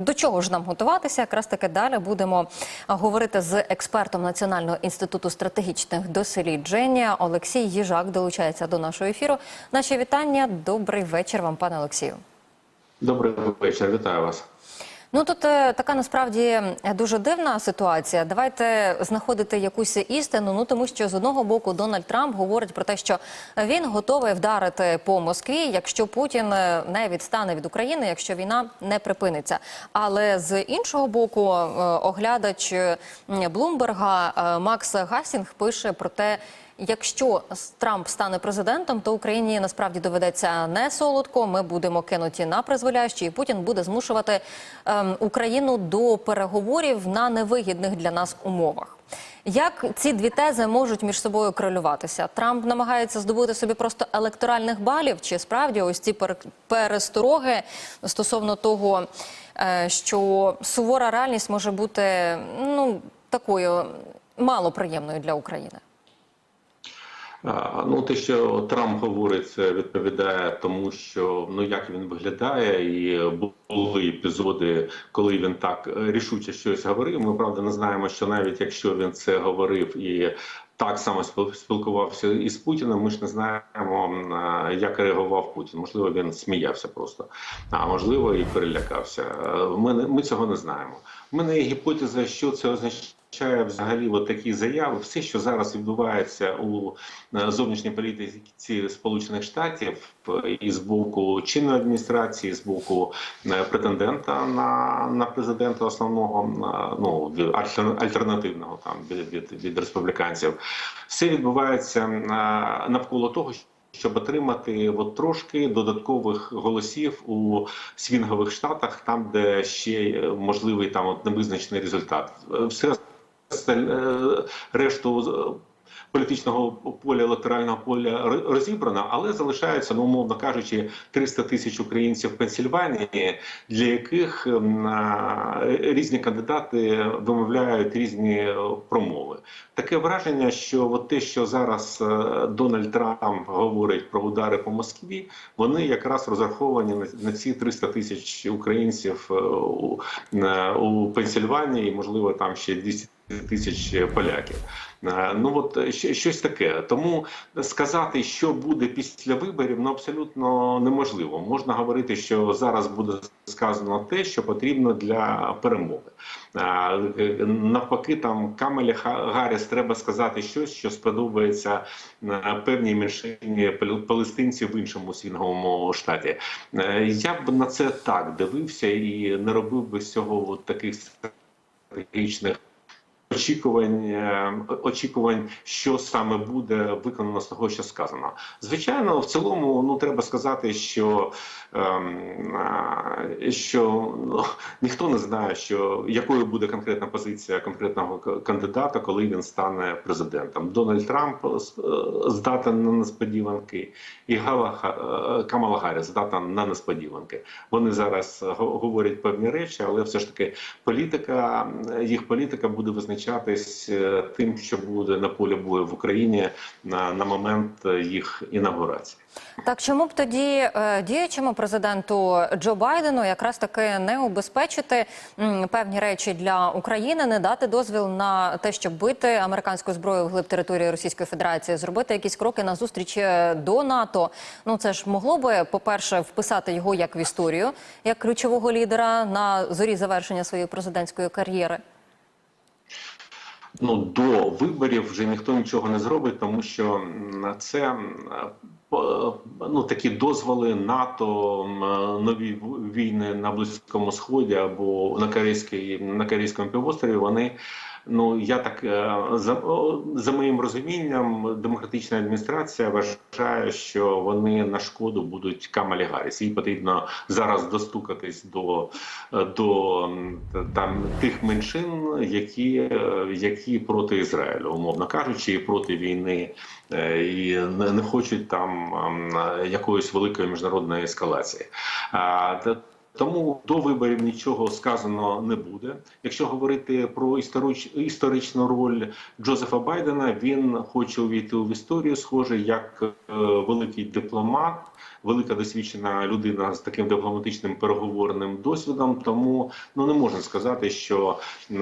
До чого ж нам готуватися? Якраз таки далі будемо говорити з експертом Національного інституту стратегічних досліджень. Олексій Їжак долучається до нашого ефіру. Наші вітання. Добрий вечір вам, пане Олексію. Добрий вечір, вітаю вас. Ну тут е, така насправді дуже дивна ситуація. Давайте знаходити якусь істину. Ну тому що з одного боку Дональд Трамп говорить про те, що він готовий вдарити по Москві, якщо Путін е, не відстане від України, якщо війна не припиниться. Але з іншого боку, е, оглядач Блумберга Макс Гасінг пише про те. Якщо Трамп стане президентом, то Україні насправді доведеться не солодко. Ми будемо кинуті на призволяще, і Путін буде змушувати ем, Україну до переговорів на невигідних для нас умовах. Як ці дві тези можуть між собою корелюватися? Трамп намагається здобути собі просто електоральних балів, чи справді ось ці пере- перестороги стосовно того, е, що сувора реальність може бути ну такою малоприємною для України? Ну, те, що Трамп говорить, це відповідає тому, що ну як він виглядає, і були епізоди, коли він так рішуче щось говорив. Ми правда не знаємо, що навіть якщо він це говорив і так само спіл- спілкувався із Путіним, ми ж не знаємо, як реагував Путін. Можливо, він сміявся просто, а можливо, і перелякався. Ми не- ми цього не знаємо. У мене є гіпотеза, що це означає. Означає взагалі от такі заяви, все, що зараз відбувається у е, зовнішній політиці Сполучених Штатів, е, і з боку чинної адміністрації, з боку е, претендента на, на президента основного, ну альтернативного там від, від, від республіканців, все відбувається навколо того, щоб отримати от трошки додаткових голосів у свінгових штатах, там де ще можливий там от невизначений результат. Все решту з- політичного поля електорального поля розібрано, але залишаються, ну умовно кажучи, 300 тисяч українців в Пенсільванії, для яких ем, різні кандидати вимовляють різні е, промови. Таке враження, що от те, що зараз е, Дональд Трамп говорить про удари по Москві, вони якраз розраховані на, ці 300 тисяч українців е, у, Пенсільванії, можливо там ще 200 тисяч поляків. Е, Ну от е, щось таке. Тому сказати, що буде після виборів, ну абсолютно неможливо. Можна говорити, що зараз буде сказано те, що потрібно для перемоги. Е, Навпаки, там Камелі Гарріс треба сказати щось, що сподобається певній меншині пал- палестинців в іншому свінговому штаті. Я б на це так дивився і не робив би з цього таких стратегічних очікувань, е, очікувань, що саме буде виконано з того, що сказано. Звичайно, в цілому, ну треба сказати, що, ем, що ну, ніхто не знає, що якою буде конкретна позиція конкретного кандидата, коли він стане президентом. Дональд Трамп е, здатен на несподіванки, і Гала е, Камала Гарріс здатна на несподіванки. Вони зараз е, го- говорять певні речі, але все ж таки політика, е, їх політика буде визначатись е, тим, що буде на полі бою в Україні на, на момент е, їх інаугурації. Так чому б тоді е, діючому президенту Джо Байдену якраз таки не убезпечити певні речі для України, не дати дозвіл на те, щоб бити американську зброю вглиб території Російської Федерації, зробити якісь кроки на зустріч до НАТО? Ну це ж могло би, по-перше, вписати його як в історію, як ключового лідера на зорі завершення своєї президентської кар'єри. Ну до виборів вже ніхто нічого не зробить, тому що на це ну такі дозволи НАТО, нові війни на Близькому Сході або на Корейській на Корейському півострові. Вони ну я так е, за, за моїм розумінням, демократична адміністрація вважає, що вони на шкоду будуть Камалі Гарріс. Їй потрібно зараз достукатись до, е, до там тих меншин, які, е, які проти Ізраїлю, умовно кажучи, і проти війни, і не, хочуть там якоїсь великої міжнародної ескалації. Тому до виборів нічого сказано не буде. Якщо говорити про історич, історичну роль Джозефа Байдена, він хоче увійти в історію, схоже, як е, великий дипломат, велика досвідчена людина з таким дипломатичним переговорним досвідом. Тому ну не можна сказати, що е,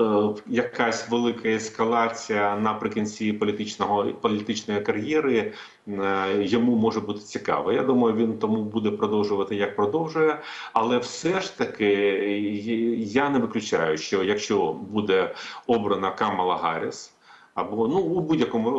е, якась велика ескалація наприкінці політичного політичної кар'єри е, йому може бути цікаво. Я думаю, він тому буде продовжувати як продовжує. Але все ж таки я не виключаю, що якщо буде обрана Камала Гарріс, або ну у будь-якому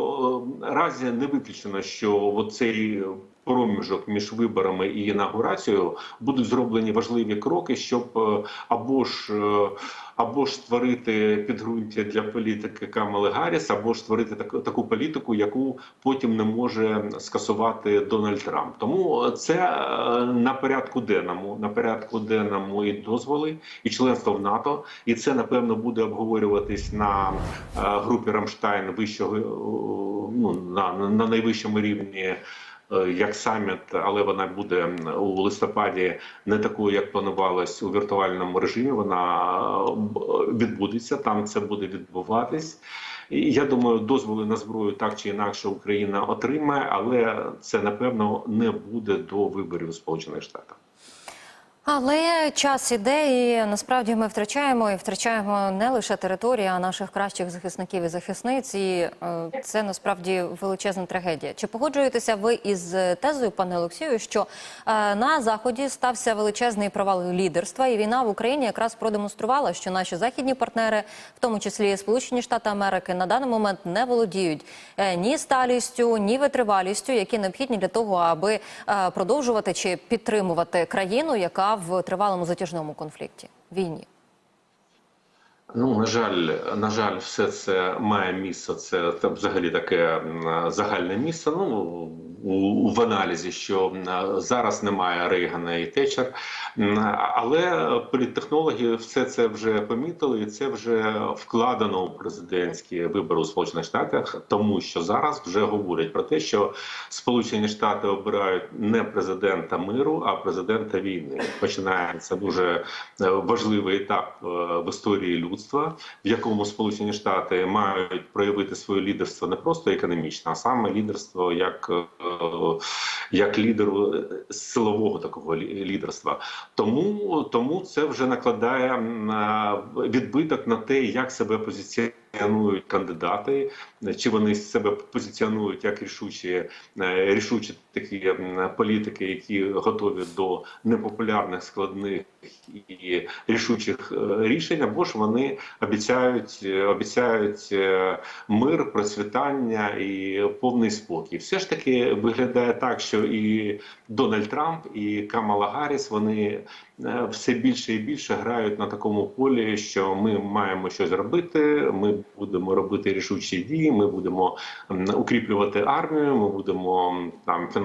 е, разі не виключено, що цей проміжок між виборами і інаугурацією будуть зроблені важливі кроки, щоб е, або ж е, або ж створити підґрунтя для політики Камали Гарріс, або ж створити таку таку політику, яку потім не може скасувати Дональд Трамп. Тому це е, на порядку денному, на порядку денному і дозволи, і членство в НАТО, і це напевно буде обговорюватись на групі Рамштайн вищого ну на, на найвищому рівні. Е, Як саміт, але вона буде у листопаді не такою, як планувалось у віртуальному режимі. Вона відбудеться. Там це буде відбуватись. Я думаю, дозволи на зброю так чи інакше Україна отримає, але це напевно не буде до виборів Сполучених Штатах. Але час іде, і насправді ми втрачаємо і втрачаємо не лише територію, а наших кращих захисників і захисниць. І е, це насправді величезна трагедія. Чи погоджуєтеся ви із тезою, пане Олексію, що е, на заході стався величезний провал лідерства, і війна в Україні якраз продемонструвала, що наші західні партнери, в тому числі Сполучені Штати Америки, на даний момент не володіють е, ні сталістю, ні витривалістю, які необхідні для того, аби е, продовжувати чи підтримувати країну, яка в тривалому затяжному конфлікті війні. Ну на жаль, на жаль, все це має місце. Це, взагалі таке загальне місце. Ну у, в аналізі, що зараз немає Рейгана і Течер, але політтехнологи все це вже помітили, і це вже вкладено у президентські вибори у Сполучених Штатах, тому що зараз вже говорять про те, що Сполучені Штати обирають не президента миру, а президента війни. Починається дуже е, важливий етап е, в історії людства, в якому Сполучені Штати мають проявити своє лідерство не просто економічне, а саме лідерство як, е, як лідеру е, силового такого лі- лідерства. Тому, тому це вже накладає відбиток на те, як себе позиціонують кандидати, чи вони себе позиціонують як рішучі, е, рішучі такі політики, які готові до непопулярних складних і рішучих е, рішень, або ж вони обіцяють е, обіцяють е, мир, процвітання і повний спокій. Все ж таки виглядає так, що і Дональд Трамп, і Камала Гарріс вони все більше і більше грають на такому полі, що ми маємо щось робити. Ми будемо робити рішучі дії. Ми будемо укріплювати армію. Ми будемо там фінансувати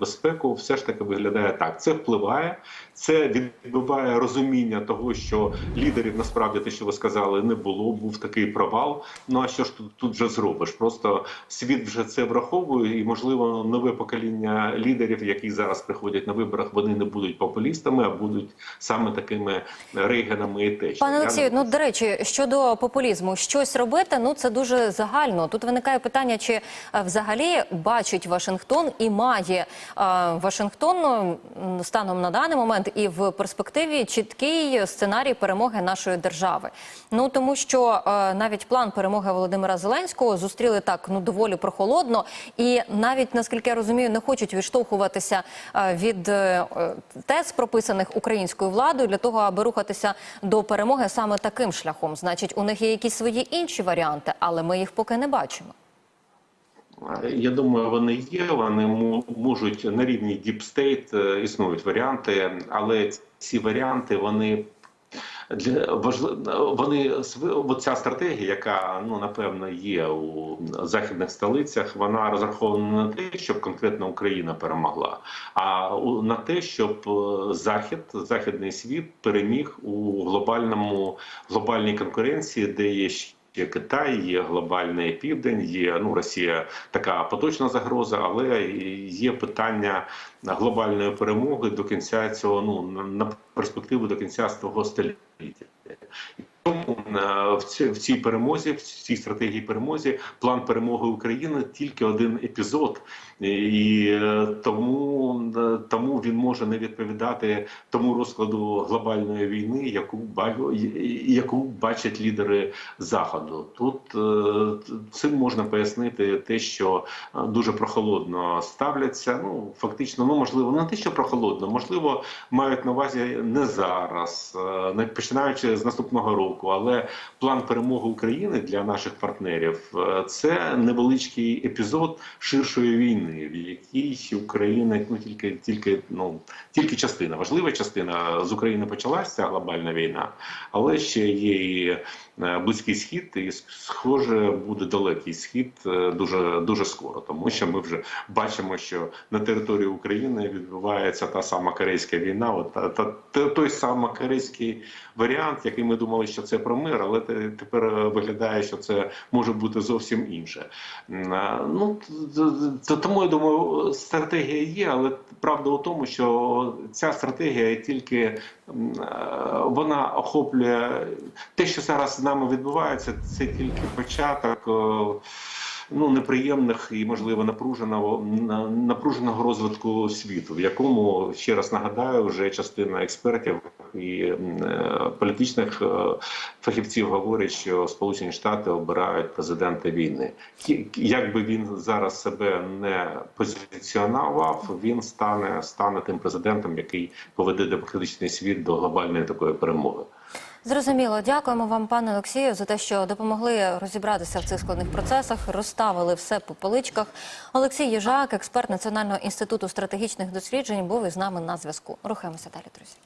безпеку. Все ж таки виглядає так. Це впливає. Це відбиває розуміння того, що лідерів насправді те, що ви сказали, не було. Був такий провал. Ну а що ж тут, тут вже зробиш? Просто світ вже це враховує, і можливо нове покоління лідерів, які зараз приходять на виборах, вони не будуть популістами, а будуть саме такими Рейганами і Течером. Пане Олексію, не- ну до речі, щодо популізму, щось робити, ну це дуже загально. Тут виникає питання, чи е, взагалі бачить Вашингтон і має е, Вашингтон станом на даний момент і в перспективі чіткий сценарій перемоги нашої держави. Ну тому що е, навіть план перемоги Володимира Зеленського зустріли так ну доволі прохолодно, і навіть наскільки я розумію, не хочуть відштовхуватися е, від тез, прописаних українською владою, для того, аби рухатися до перемоги саме таким шляхом. Значить, у них є якісь свої інші варіанти, але ми їх поки не бачимо. Я думаю, вони є. Вони можуть на рівні діпстейт існують варіанти, але ці варіанти вони. Для вони ця стратегія, яка ну напевно є у західних столицях, вона розрахована на те, щоб конкретно Україна перемогла, а на те, щоб е, захід, західний світ переміг у глобальному глобальній конкуренції, де є Є Китай, є глобальний південь, є ну Росія така поточна загроза, але є питання глобальної перемоги до кінця цього. Ну на- перспективу до кінця свого століття. Тому е, в цій, перемозі, в цій стратегії перемозі, план перемоги України тільки один епізод, і е, тому, е, тому він може не відповідати тому розкладу глобальної війни, яку яку бачать лідери заходу. Тут цим можна пояснити те, що дуже прохолодно ставляться. Ну фактично, ну можливо, не те, що прохолодно, можливо, мають на увазі не зараз, починаючи з наступного року. Але план перемоги України для наших партнерів е, це невеличкий епізод ширшої війни, в якій Україна ну тільки тільки ну тільки частина, важлива частина з України почалася глобальна війна, але ще є і е, близький схід, і схоже буде далекий схід е, дуже дуже скоро, тому що ми вже бачимо, що на території України відбувається та сама корейська війна, от та, та той самий корейський варіант, який ми думали, що це про мир, але те- тепер е, виглядає, що це може бути зовсім інше. Ну тому я думаю, стратегія є, але правда у тому, що ця стратегія тільки е, вона охоплює те, що зараз з нами відбувається, це тільки початок. е, Ну, неприємних і можливо напруженого напруженого розвитку світу, в якому ще раз нагадаю, вже частина експертів і е, політичних е, фахівців говорять, що Сполучені Штати обирають президента війни. Як би він зараз себе не позиціонував, він стане стане тим президентом, який поведе демократичний світ до глобальної такої перемоги. Зрозуміло, дякуємо вам, пане Олексію, за те, що допомогли розібратися в цих складних процесах, розставили все по поличках. Олексій Їжак, експерт Національного інституту стратегічних досліджень, був із нами на зв'язку. Рухаємося далі, друзі.